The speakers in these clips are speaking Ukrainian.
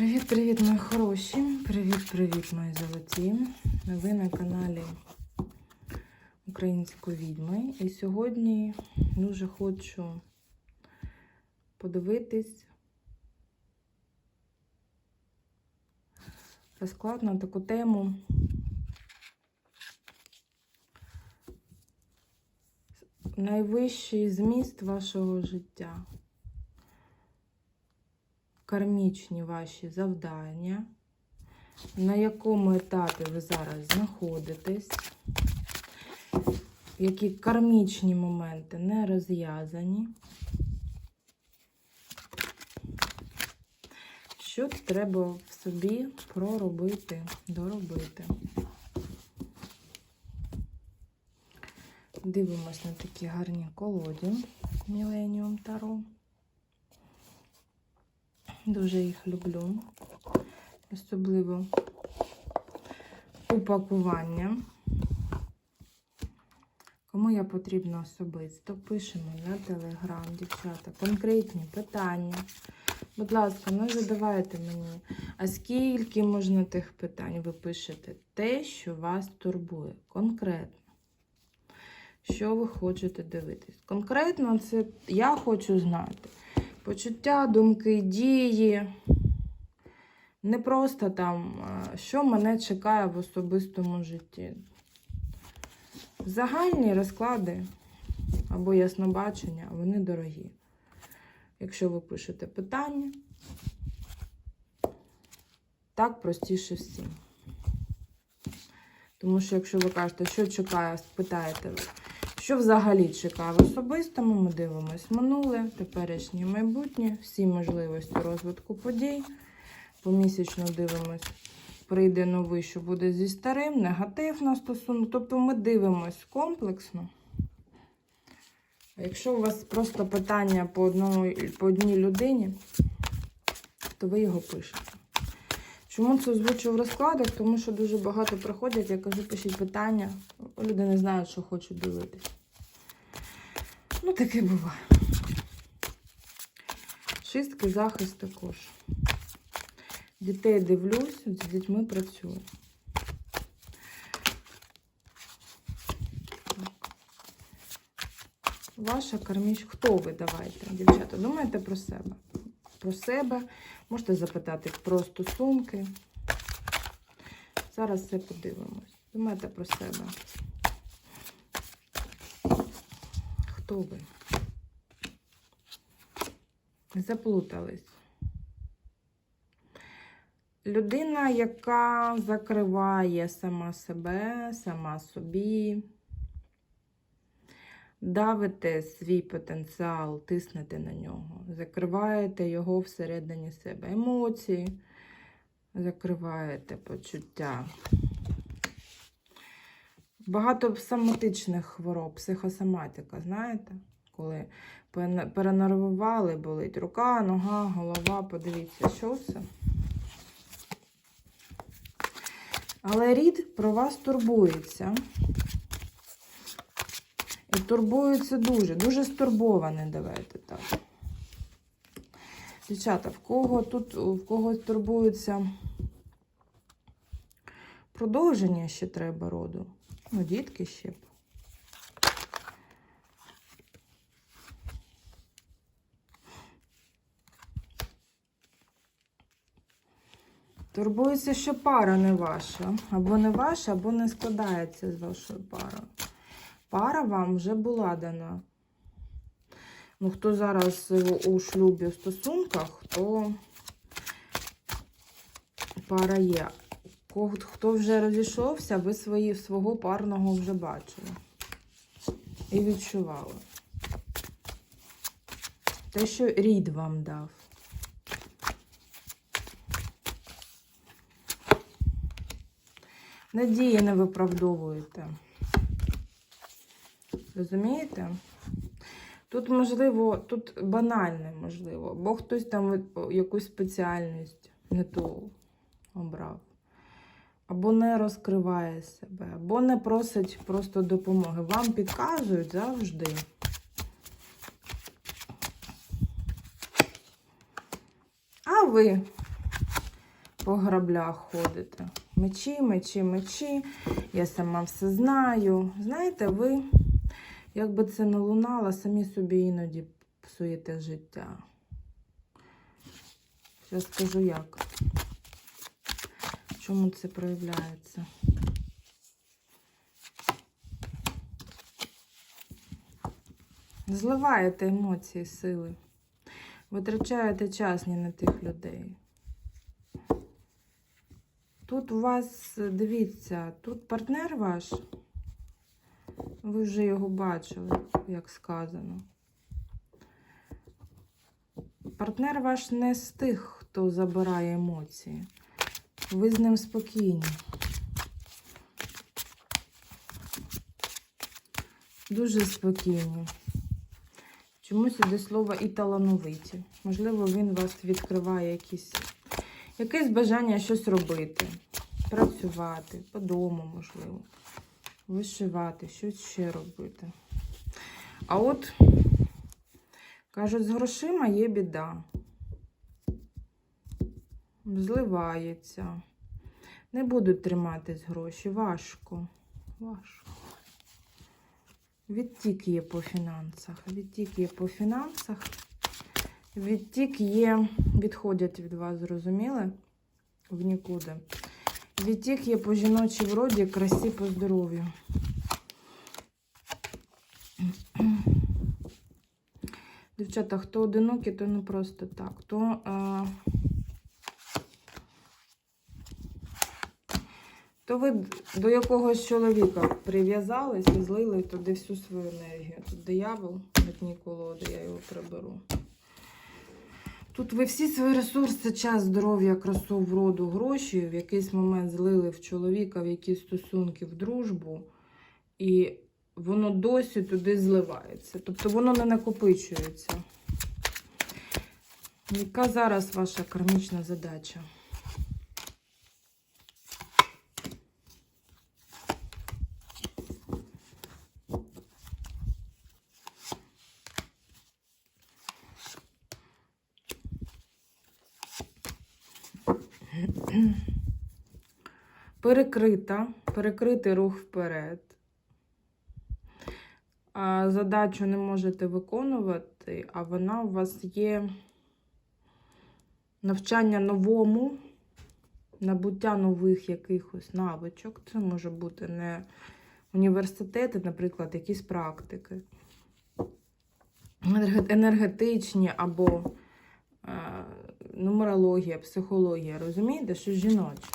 Привіт-привіт, мої хороші! Привіт-привіт, мої золоті! Ви на каналі Української відьми. І сьогодні дуже хочу подивитись розклад на таку тему. Найвищий зміст вашого життя кармічні ваші завдання, на якому етапі ви зараз знаходитесь, які кармічні моменти не розв'язані. Що треба в собі проробити, доробити. Дивимось на такі гарні колоді Міленіум Таро. Дуже їх люблю. Особливо упакування. Кому я потрібна особисто, пишемо на телеграм, дівчата, конкретні питання. Будь ласка, не задавайте мені, а скільки можна тих питань ви пишете? Те, що вас турбує. Конкретно. Що ви хочете дивитись? Конкретно, це я хочу знати почуття, думки, дії. Не просто там, що мене чекає в особистому житті. Загальні розклади або яснобачення, вони дорогі. Якщо ви пишете питання, так простіше всім. Тому що, якщо ви кажете, що чекає, спитаєте що взагалі чекає в особистому, ми дивимось минуле, теперішнє майбутнє, всі можливості розвитку подій. Помісячно дивимось, прийде новий, що буде зі старим, негатив на стосунок. Тобто ми дивимось комплексно. Якщо у вас просто питання по, одному, по одній людині, то ви його пишете. Чому це озвучу в розкладах? Тому що дуже багато приходять, я кажу, пишіть питання. Люди не знають, що хочуть дивитись. Ну, таке буває. Шістки захист також. Дітей дивлюсь, з дітьми працюю. Ваша карміч. Хто ви давайте, дівчата? Думайте про себе. Про себе. Можете запитати про стосунки. Зараз все подивимось. Думайте про себе. Хто ви? Заплутались. Людина, яка закриває сама себе, сама собі, давите свій потенціал, тиснете на нього, закриваєте його всередині себе. Емоції, закриваєте почуття. Багато соматичних хвороб, психосоматика, знаєте? Коли перенервували, болить рука, нога, голова, подивіться, що це. Але рід про вас турбується. І турбується дуже, дуже стурбований, давайте так. Дівчата, в кого тут, в когось турбується продовження ще треба роду. Ну, дітки ще б. Турбується, що пара не ваша. Або не ваша, або не складається з вашою парою. Пара вам вже була дана. Ну, хто зараз у шлюбі в стосунках, то пара є. Хто вже розійшовся, ви свої, свого парного вже бачили. І відчували. Те, що рід вам дав. Надії не виправдовуєте. Розумієте? Тут, можливо, тут банальне, можливо, бо хтось там якусь спеціальність не ту обрав. Або не розкриває себе, або не просить просто допомоги. Вам підказують завжди. А ви по граблях ходите. Мечі, мечі, мечі. Я сама все знаю. Знаєте, ви, як би це не лунало, самі собі іноді псуєте життя. Зараз скажу як. Чому це проявляється? Зливаєте емоції, сили. Витрачаєте час не на тих людей. Тут у вас, дивіться, тут партнер ваш. Ви вже його бачили, як сказано. Партнер ваш не з тих, хто забирає емоції. Ви з ним спокійні. Дуже спокійні. Чомусь іде слово і талановиті. Можливо, він вас відкриває якісь, якесь бажання щось робити, працювати, по дому, можливо, вишивати, щось ще робити. А от, кажуть, з грошима є біда. Зливається. Не будуть триматись гроші. Важко. Важко. Відтік є по фінансах. Відтік є по фінансах. Відтік є, відходять від вас, зрозуміли? В нікуди. Відтік є по жіночій вроді, красі по здоров'ю. Дівчата, хто одинокі, то не просто так. То, е, то ви до якогось чоловіка прив'язались і злили туди всю свою енергію. Тут диявол дні колоди, я його приберу. Тут ви всі свої ресурси, час, здоров'я, красу, вроду, гроші в якийсь момент злили в чоловіка, в якісь стосунки, в дружбу, і воно досі туди зливається. Тобто воно не накопичується. Яка зараз ваша кармічна задача? Перекрита, перекритий рух вперед. Задачу не можете виконувати, а вона у вас є навчання новому, набуття нових якихось навичок. Це може бути не університети, наприклад, якісь практики. Енергетичні або е, нумерологія, психологія, розумієте, що жіноче.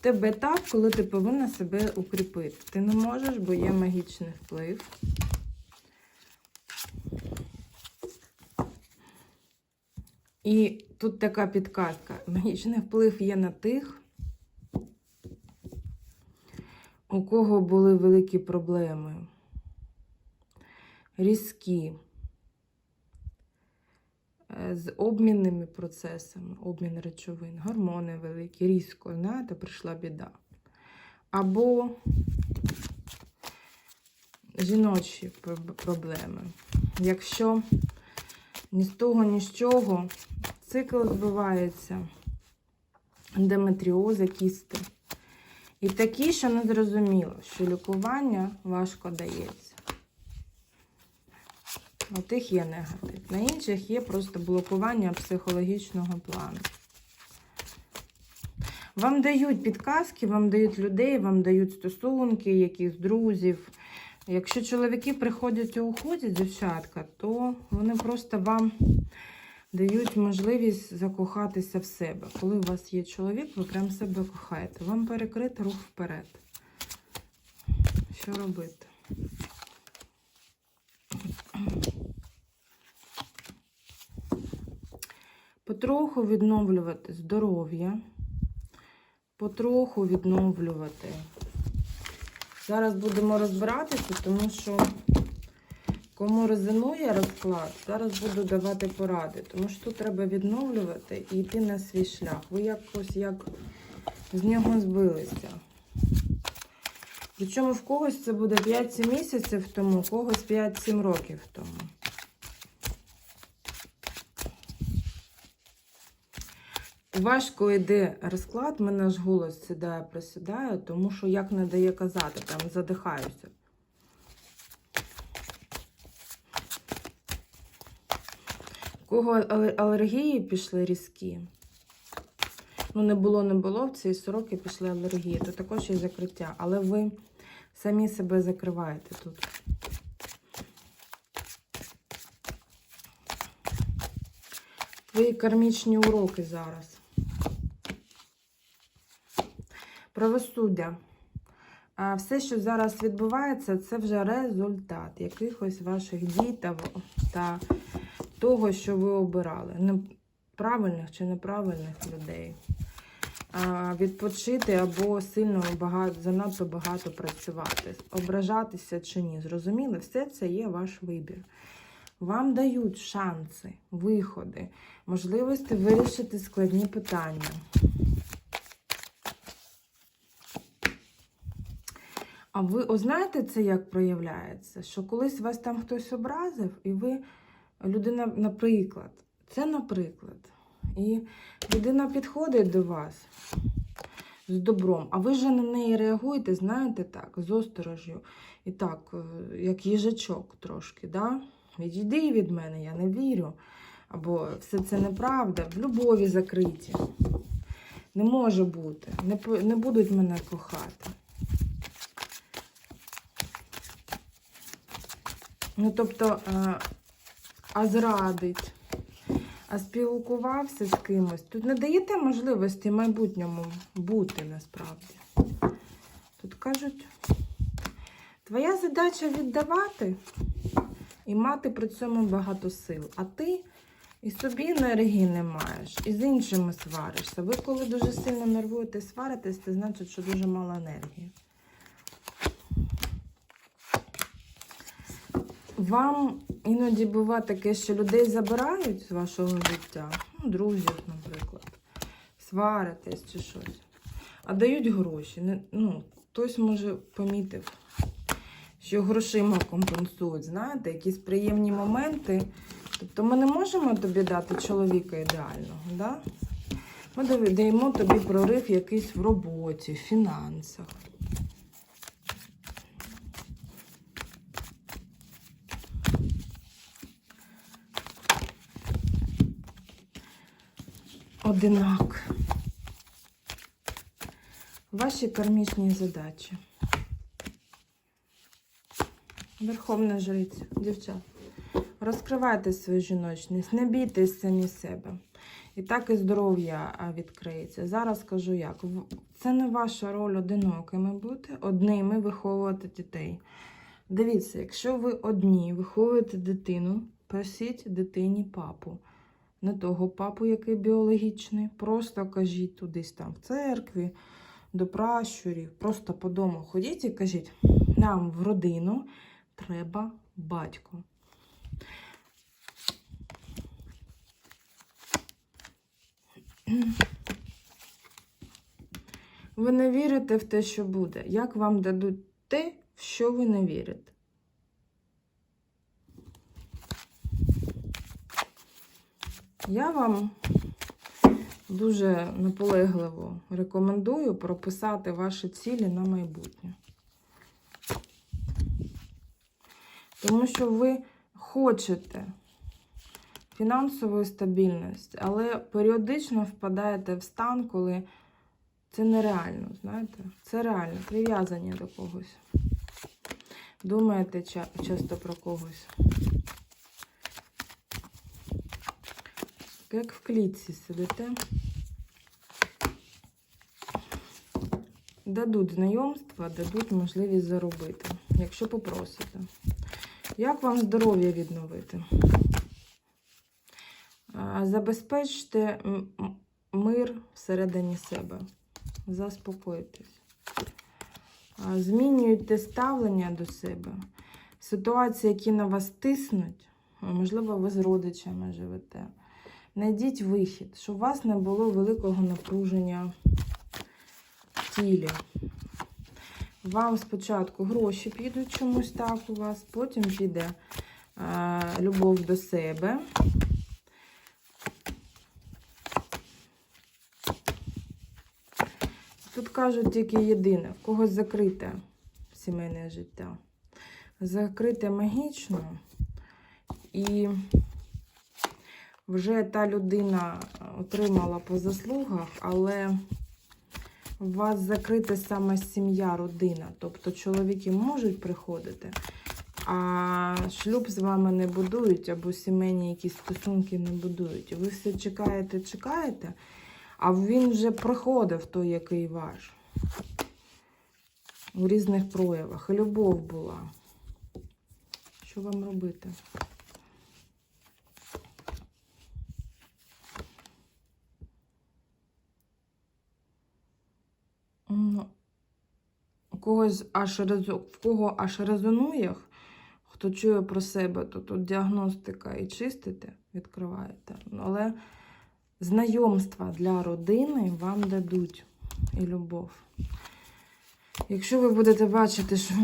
Тебе етап, коли ти повинна себе укріпити. Ти не можеш, бо є магічний вплив. І тут така підказка. Магічний вплив є на тих, у кого були великі проблеми. Різкі. З обмінними процесами, обмін речовин, гормони великі, різко, знаєте, прийшла біда. Або жіночі проблеми. Якщо ні з того, ні з чого цикл збивається, ендометріози, кісти. І такі, що не зрозуміло, що лікування важко дається. У тих є негатив. На інших є просто блокування психологічного плану. Вам дають підказки, вам дають людей, вам дають стосунки, якихось друзів. Якщо чоловіки приходять і уходять, дівчатка, то вони просто вам дають можливість закохатися в себе. Коли у вас є чоловік, ви прям себе кохаєте. Вам перекрити рух вперед. Що робити? Потроху відновлювати здоров'я, потроху відновлювати. Зараз будемо розбиратися, тому що кому резонує розклад, зараз буду давати поради, тому що тут треба відновлювати і йти на свій шлях. Ви якось як з нього збилися. Причому в когось це буде 5-7 місяців тому, в когось 5-7 років тому. Важко йде розклад, мене аж голос сідає, присідає, тому що як не дає казати, там задихаюся. Кого алергії пішли різкі. Ну, не було, не було, в ці сроки пішли алергії, то також є закриття. Але ви самі себе закриваєте тут. Твої кармічні уроки зараз. Правосуддя. А Все, що зараз відбувається, це вже результат якихось ваших дій та, та того, що ви обирали. Правильних чи неправильних людей. А, Відпочити або сильно багато, занадто багато працювати. Ображатися чи ні. Зрозуміли? Все це є ваш вибір. Вам дають шанси, виходи, можливості вирішити складні питання. А ви о, знаєте це, як проявляється? Що колись вас там хтось образив, і ви, людина, наприклад, це наприклад. І людина підходить до вас з добром, а ви вже на неї реагуєте, знаєте так, з осторожю. І так, е, як їжачок трошки, да? Відійди від мене, я не вірю. Або все це неправда, в любові закриті. Не може бути. Не, не будуть мене кохати. Ну, тобто, а, а зрадить, а спілкувався з кимось. Тут не даєте можливості майбутньому бути насправді. Тут кажуть, твоя задача віддавати і мати при цьому багато сил. А ти і собі енергії не маєш, і з іншими сваришся. Ви коли дуже сильно нервуєте, сваритесь, це значить, що дуже мало енергії. Вам іноді буває таке, що людей забирають з вашого життя, ну, друзів, наприклад, сваритесь чи щось, а дають гроші. Не, ну, хтось може помітив, що грошима компенсують, знаєте, якісь приємні моменти. Тобто ми не можемо тобі дати чоловіка ідеального, да? ми даємо тобі прорив якийсь в роботі, в фінансах. Одинак. Ваші кармічні задачі. Верховна жриця, дівчат. Розкривайте свою жіночність, не бійтесь самі себе. І так і здоров'я відкриється. Зараз скажу як. Це не ваша роль одинокими бути, одними виховувати дітей. Дивіться, якщо ви одні виховуєте дитину, просіть дитині папу. Не того папу, який біологічний. Просто кажіть тудись там в церкві, до пращурів, просто по дому ходіть і кажіть, нам в родину треба батько. Ви не вірите в те, що буде. Як вам дадуть те, в що ви не вірите? Я вам дуже наполегливо рекомендую прописати ваші цілі на майбутнє. Тому що ви хочете фінансової стабільності, але періодично впадаєте в стан, коли це нереально, знаєте? Це реально, прив'язані до когось. Думаєте часто про когось. Як в клітці сидите. Дадуть знайомства, дадуть можливість заробити, якщо попросите. Як вам здоров'я відновити? Забезпечте мир всередині себе. Заспокойтесь. Змінюйте ставлення до себе. Ситуації, які на вас тиснуть, можливо, ви з родичами живете. Знайдіть вихід, щоб у вас не було великого напруження в тілі. Вам спочатку гроші підуть чомусь так у вас, потім піде е, любов до себе. Тут кажуть тільки єдине, в когось закрите сімейне життя. Закрите магічно, і вже та людина отримала по заслугах, але у вас закрита саме сім'я, родина. Тобто чоловіки можуть приходити, а шлюб з вами не будують, або сімейні якісь стосунки не будують. Ви все чекаєте, чекаєте, а він вже приходив той, який ваш. У різних проявах. Любов була. Що вам робити? Ну, у когось аж в кого аж резонує, хто чує про себе, то тут діагностика і чистите, відкриваєте. Але знайомства для родини вам дадуть і любов. Якщо ви будете бачити, що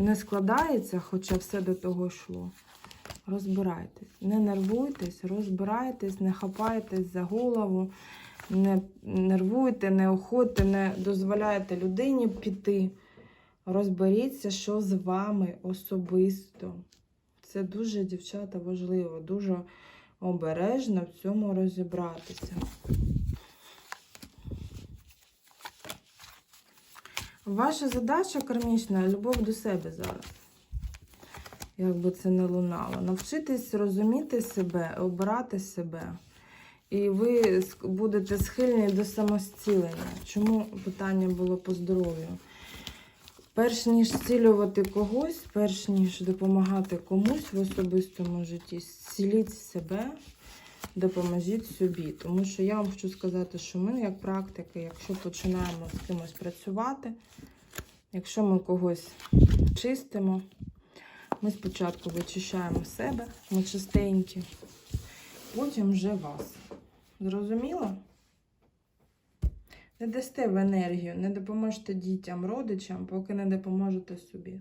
не складається, хоча все до того йшло, розбирайтесь. Не нервуйтесь, розбирайтесь, не хапайтесь за голову, не нервуйте, не охотьте, не дозволяйте людині піти. Розберіться, що з вами особисто. Це дуже, дівчата, важливо, дуже обережно в цьому розібратися. Ваша задача кармічна любов до себе зараз. Як би це не лунало. Навчитись розуміти себе, обирати себе. І ви будете схильні до самозцілення. Чому питання було по здоров'ю? Перш ніж зцілювати когось, перш ніж допомагати комусь в особистому житті, зціліть себе, допоможіть собі. Тому що я вам хочу сказати, що ми, як практики, якщо починаємо з кимось працювати, якщо ми когось чистимо, ми спочатку вичищаємо себе, ми чистенькі, потім вже вас. Зрозуміло? Не дасте в енергію, не допоможете дітям, родичам, поки не допоможете собі.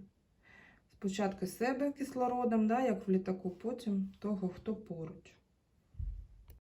Спочатку себе кислородом, да, як в літаку, потім того, хто поруч.